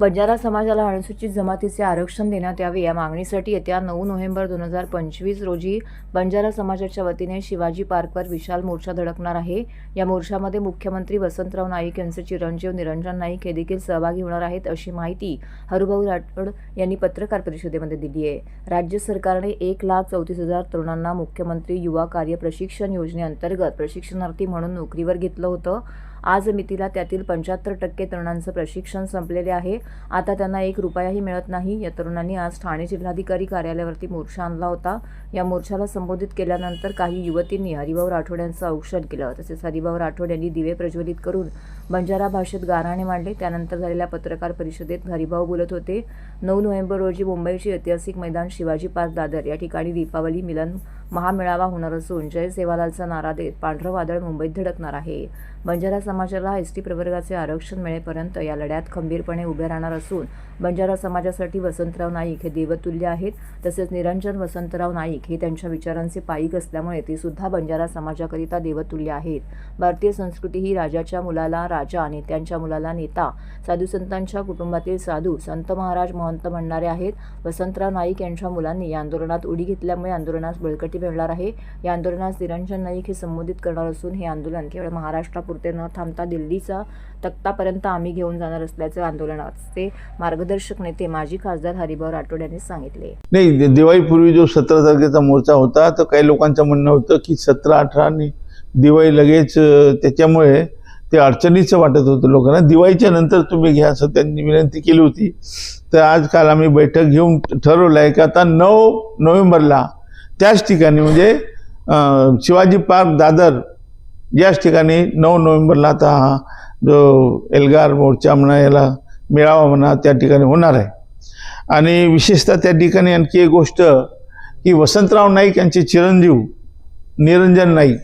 बंजारा समाजाला अनुसूचित जमातीचे आरक्षण देण्यात यावे या मागणीसाठी येत्या नऊ नोव्हेंबर दोन हजार पंचवीस रोजी बंजारा समाजाच्या वतीने शिवाजी पार्कवर विशाल मोर्चा धडकणार आहे. या मोर्चामध्ये मुख्यमंत्री वसंतराव नाईक यांचे चिरंजीव निरंजन नाईक हे देखील सहभागी होणार आहेत अशी माहिती हरुभाऊ राठोड यांनी पत्रकार परिषदेमध्ये दिली आहे. राज्य सरकारने एक लाख चौतीस हजार तरुणांना मुख्यमंत्री युवा कार्य प्रशिक्षण योजनेअंतर्गत प्रशिक्षणार्थी म्हणून नोकरीवर घेतलं होतं. आज मितीला त्यातील पंच्याहत्तर टक्के तरुणांचं प्रशिक्षण संपलेले आहे. आता त्यांना एक रुपयाही मिळत नाही. या तरुणांनी आज ठाणे जिल्हाधिकारी कार्यालयावरती मोर्चा आणला होता. या मोर्चाला संबोधित केल्यानंतर काही युवतींनी हरिभाऊ राठोड यांचं औक्षण केलं. तसेच हरिभाऊ राठोड यांनी दिवे प्रज्वलित करून बंजारा भाषेत गाराणे मांडले. त्यानंतर झालेल्या पत्रकार परिषदेत हरिभाऊ बोलत होते. नऊ नोव्हेंबर रोजी मुंबईचे ऐतिहासिक मैदान शिवाजी पार्क दादर. या ठिकाणी दीपावली मिलन महामेळावा होणार असून जय सेवालालचा नारा देत पांढरं वादळ मुंबईत धडकणार आहे. बंजारा समाजाला एस टी प्रवर्गाचे आरक्षण मिळेपर्यंत या लढ्यात खंबीरपणे उभे राहणार असून बंजारा समाजासाठी वसंतराव नाईक हे देवतुल्य आहेत तसेच निरंजन वसंतराव नाईक हे त्यांच्या विचारांचे पायिक असल्यामुळे ते सुद्धा बंजारा समाजाकरिता देवतुल्य आहेत. भारतीय संस्कृती ही राजाच्या मुलाला राजा नेत्यांच्या मुलाला नेता साधू संतांच्या कुटुंबातील साधू संत महाराज महंत म्हणणारे आहेत. वसंतराव नाईक यांच्या मुलांनी या आंदोलनात उडी घेतल्यामुळे आंदोलनास बळकटी मिळणार आहे. या आंदोलनास निरंजन नाईक हे संबोधित करणार असून हे आंदोलन केवळ महाराष्ट्रापुरते न थांबता दिल्लीचा तख्तापर्यंत आम्ही घेऊन जाणार असल्याचं आंदोलनाचे मार्गदर्शक नेते माजी खासदार हरिभाऊ राठोड यांनी सांगितले. नाही दिवाळीपूर्वी जो सतरा तारखेचा मोर्चा होता तर काही लोकांचं म्हणणं होतं की सतरा अठरा आणि दिवाळी लगेच त्याच्यामुळे ते अडचणीचं वाटत होतं लोकांना. दिवाळीच्या नंतर तुम्ही घ्या असं त्यांनी विनंती केली होती. तर आज काल आम्ही बैठक घेऊन ठरवलं आहे की आता नऊ नोव्हेंबरला त्याच ठिकाणी म्हणजे शिवाजी पार्क दादर याच ठिकाणी नऊ नोव्हेंबरला आता हा जो एल्गार मोर्चा म्हणा याला मेळावा म्हणा त्या ठिकाणी होणार आहे. आणि विशेषतः त्या ठिकाणी आणखी एक गोष्ट की वसंतराव नाईक यांचे चिरंजीव निरंजन नाईक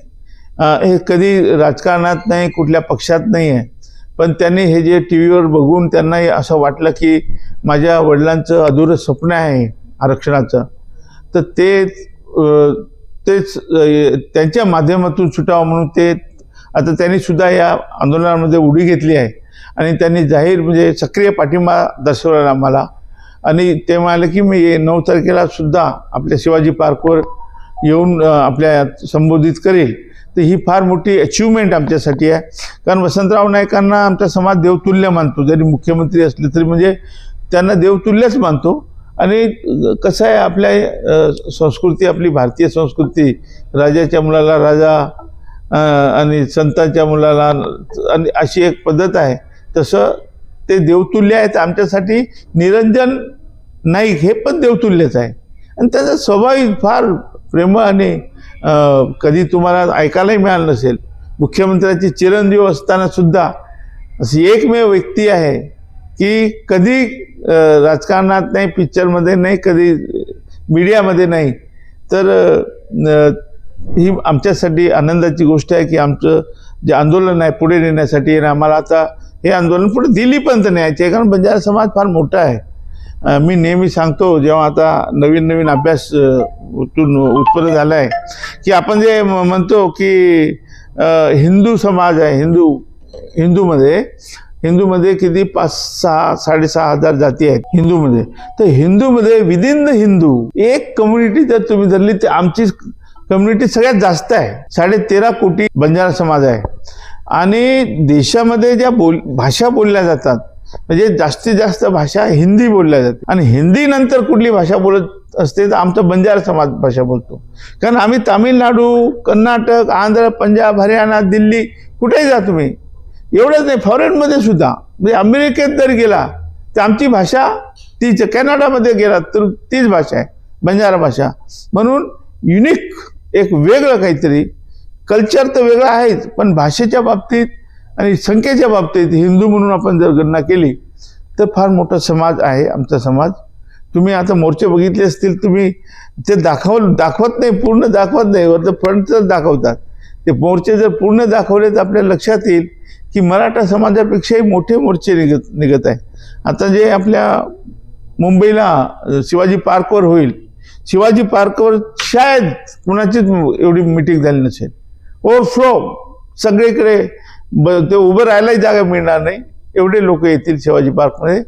हे कधी राजकारणात नाही कुठल्या पक्षात नाही आहे. पण त्यांनी हे जे टी व्हीवर बघून त्यांनाही असं वाटलं की माझ्या वडिलांचं अधुरं स्वप्न आहे आरक्षणाचं. तर ते तेच त्यांच्या माध्यमातून सुटावं म्हणून ते आता त्यांनी सुद्धा या आंदोलनामध्ये उडी घेतली आहे. आणि त्यांनी जाहीर म्हणजे सक्रिय पाठिंबा दर्शवला आम्हाला. आणि ते म्हणाले की मी नऊ तारखेला सुद्धा आपल्या शिवाजी पार्कवर येऊन आपल्या संबोधित करेल. तर ही फार मोठी अचिव्हमेंट आमच्यासाठी आहे. कारण वसंतराव नाईकांना आमचा समाज देवतुल्य मानतो. जरी मुख्यमंत्री असले तरी म्हणजे त्यांना देवतुल्यच मानतो. आणि कसं आहे आपल्या संस्कृती आपली भारतीय संस्कृती राजाच्या मुलाला राजा आणि संतांच्या मुलाला आणि अशी एक पद्धत आहे. तसं ते देवतुल्य आहेत आमच्यासाठी निरंजन नाईक हे पण देवतुल्यच आहे. आणि त्याचा स्वभाव फार प्रेम आणि कधी तुम्हाला ऐकायलाही मिळालं नसेल. मुख्यमंत्र्याचे चिरंजीव असताना सुद्धा अशी एकमेव व्यक्ती आहे की कधी राजकारणात नाही पिक्चरमध्ये नाही कधी मीडियामध्ये नाही. तर ही आमच्यासाठी आनंदाची गोष्ट आहे की आमचं जे आंदोलन आहे पुढे नेण्यासाठी आणि आम्हाला आता हे आंदोलन पुढे दिल्लीपर्यंत न्यायचे आहे कारण बंजारा समाज फार मोठा आहे. मी नेहमी सांगतो जेव्हा आता नवीन नवीन अभ्यास उत्पन्न झाला आहे की आपण जे म- म्हणतो की हिंदू समाज आहे हिंदू हिंदूमध्ये हिंदूमध्ये किती पाच सहा साडेसहा हजार जाती आहेत हिंदूमध्ये. तर हिंदूमध्ये विदिन द हिंदू एक कम्युनिटी जर तुम्ही धरली तर आमची कम्युनिटी सगळ्यात जास्त आहे. साडे तेरा कोटी बंजारा समाज आहे. आणि देशामध्ये ज्या बोल भाषा बोलल्या जातात म्हणजे जास्तीत जास्त भाषा हिंदी बोलल्या जाते. आणि हिंदी नंतर कुठली भाषा बोलत असते तर आमचा बंजारा समाज भाषा बोलतो. कारण आम्ही तामिळनाडू कर्नाटक आंध्र पंजाब हरियाणा दिल्ली कुठेही जा तुम्ही एवढंच नाही फॉरेनमध्ये सुद्धा. म्हणजे अमेरिकेत जर गेला तर आमची भाषा तीच कॅनडामध्ये गेला तर तीच भाषा आहे बंजारा भाषा. म्हणून युनिक एक वेगळं काहीतरी. कल्चर तर वेगळं आहेच पण भाषेच्या बाबतीत आणि संख्येच्या बाबतीत हिंदू म्हणून आपण जर गणना केली तर फार मोठा समाज आहे आमचा समाज. तुम्ही आता मोर्चे बघितले असतील तुम्ही ते दाखव दाखवत नाही पूर्ण दाखवत नाही वर फ्रंटच दाखवतात. ते मोर्चे जर पूर्ण दाखवले तर आपल्या लक्षात येईल की मराठा समाजापेक्षाही मोठे मोर्चे निघत निघत आहे आता जे आपल्या मुंबईला शिवाजी पार्कवर होईल शिवाजी पार्कवर शायद कुणाचीच एवढी मिटिंग झाली नसेल. ओव्हरफ्लो सगळीकडे ब ते उभं राहायलाही जागा मिळणार नाही. एवढे लोक येतील शिवाजी पार्कमध्ये.